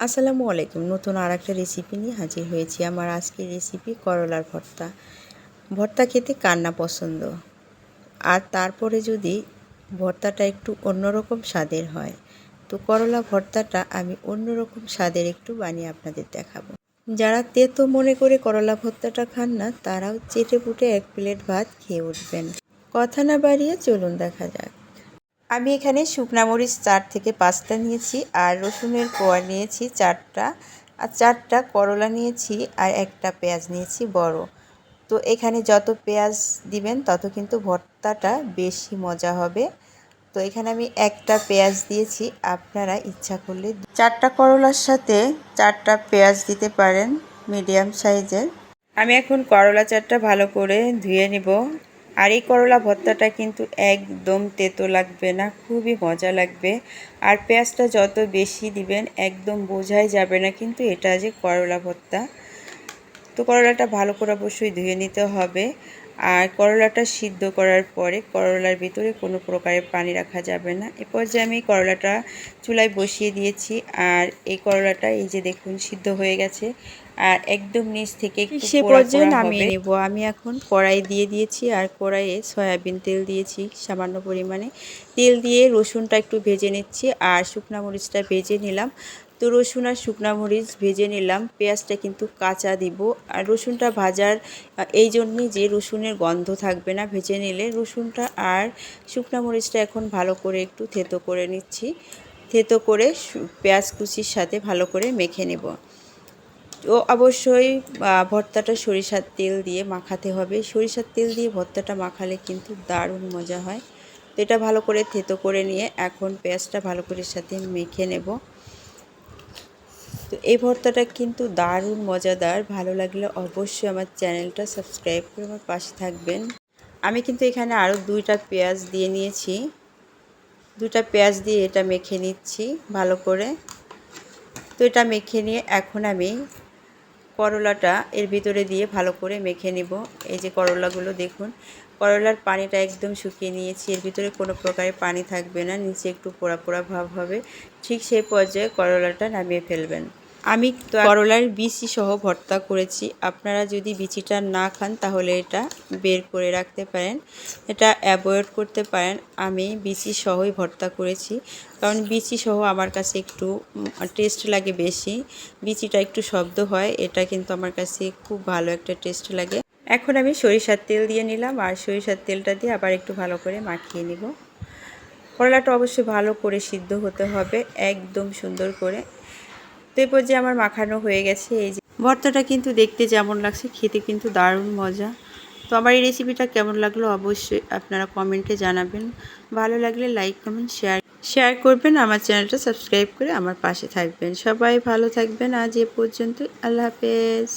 আসসালামু আলাইকুম। নতুন আর একটা রেসিপি নিয়ে হাজির হয়েছি আমার আজকের রেসিপি করলার ভর্তা। ভর্তা খেতে কান্না পছন্দ? আর তারপরে যদি ভর্তাটা একটু অন্যরকম স্বাদের হয়, তো করলা ভর্তাটা আমি অন্যরকম স্বাদের একটু বানিয়ে আপনাদের দেখাবো। যারা তেতো মনে করে করলা ভর্তাটা খান না, তারাও চেটে পুটে এক প্লেট ভাত খেয়ে উঠবেন। কথা না বাড়িয়ে চলুন দেখা যাক। আমি এখানে শুকনা মরিচ চার থেকে পাঁচটা নিয়েছি আর রসুনের কোয়া নিয়েছি চারটা, আর চারটা করলা নিয়েছি আর একটা পেঁয়াজ নিয়েছি বড়। তো এখানে যত পেঁয়াজ দিবেন, তত কিন্তু ভর্তাটা বেশি মজা হবে। তো এখানে আমি একটা পেঁয়াজ দিয়েছি, আপনারা ইচ্ছা করলে চারটা করলার সাথে চারটা পেঁয়াজ দিতে পারেন মিডিয়াম সাইজের। আমি এখন করলা চারটা ভালো করে ধুয়ে নিব। আর এই করলা ভর্তাটা কিন্তু একদম তেতো লাগবে না, খুবই মজা লাগবে। আর পেঁয়াজটা যত বেশি দিবেন একদম বোঝাই যাবে না কিন্তু এটা যে করলা ভর্তা। তো করলাটা ভালো করে অবশ্যই ধুয়ে নিতে হবে। আর করলাটা সিদ্ধ করার পরে করলার ভিতরে কোনো প্রকারের পানি রাখা যাবে না। এরপর যে আমি করলাটা চুলায় বসিয়ে দিয়েছি আর এই করলাটা এই যে দেখুন সিদ্ধ হয়ে গেছে আর একদম নিচ থেকে সে পর্যায়ে নামিয়ে নেব। আমি এখন কড়াই দিয়ে দিয়েছি আর কড়াইয়ে সয়াবিন তেল দিয়েছি সামান্য পরিমাণে। তেল দিয়ে রসুনটা একটু ভেজে নিচ্ছি আর শুকনা মরিচটা ভেজে নিলাম। তো রসুন আর শুকনা মরিচ ভেজে নিলাম। পেঁয়াজটা কিন্তু কাঁচা দিব। আর রসুনটা ভাজার এই জন্যই যে রসুনের গন্ধ থাকবে না, ভেজে নিলে রসুনটা আর শুকনা মরিচটা এখন ভালো করে একটু থেতো করে নিচ্ছি। থেতো করে পেঁয়াজ কুচির সাথে ভালো করে মেখে নেব। তো অবশ্যই ভর্তাটা সরিষার তেল দিয়ে মাখাতে হবে। সরিষার তেল দিয়ে ভর্তাটা মাখালে কিন্তু দারুণ মজা হয়। তো এটা ভালো করে থেতো করে নিয়ে এখন পেঁয়াজটা ভালো করে সাথে মেখে নেব। তো এই ভর্তাটা কিন্তু দারুণ মজাদার। ভালো লাগলে অবশ্যই আমার চ্যানেলটা সাবস্ক্রাইব করে আমার পাশে থাকবেন। আমি কিন্তু এখানে আরও দুইটা পেঁয়াজ দিয়ে নিয়েছি। দুটা পেঁয়াজ দিয়ে এটা মেখে নিচ্ছি ভালো করে। তো এটা মেখে নিয়ে এখন আমি করলাটা এর ভিতরে দিয়ে ভালো করে মেখে নেব। এই যে করলাগুলো দেখুন, করলার পানিটা একদম শুকিয়ে নিয়েছি। এর ভিতরে কোনো প্রকারে পানি থাকবে না, নিচে একটু পোড়া পোড়া ভাব হবে। ঠিক সেই পর্যায়ে করলাটা নামিয়ে ফেলবেন। আমি করলার বিচি সহ ভর্তা করেছি। আপনারা যদি বিচিটা না খান, তাহলে এটা বের করে রাখতে পারেন। এটা অ্যাভয়েড করতে পারেন। আমি বিচি সহই ভর্তা করেছি। কারণ বিচি সহ আমার কাছে একটু টেস্ট লাগে বেশি। বিচিটা একটু শব্দ হয়, এটা কিন্তু আমার কাছে খুব ভালো একটা টেস্ট লাগে। এখন আমি সরিষার তেল দিয়ে নিলাম আর সরিষার তেলটা দিয়ে আবার একটু ভালো করে মাখিয়ে নিব। করলাটা অবশ্যই ভালো করে সিদ্ধ হতে হবে, একদম সুন্দর করে। তো এরপর যে আমার মাখানো হয়ে গেছে, এই যে। ভর্তাটা কিন্তু দেখতে যেমন লাগছে, খেতে কিন্তু দারুণ মজা। তো আমার এই রেসিপিটা কেমন লাগল অবশ্যই আপনারা কমেন্টে জানাবেন। ভালো লাগলে লাইক কমেন্ট শেয়ার শেয়ার করবেন, আমার চ্যানেলটা সাবস্ক্রাইব করে আমার পাশে থাকবেন। সবাই ভালো থাকবেন, আজ এ পর্যন্ত আল্লাহ হাফেজ।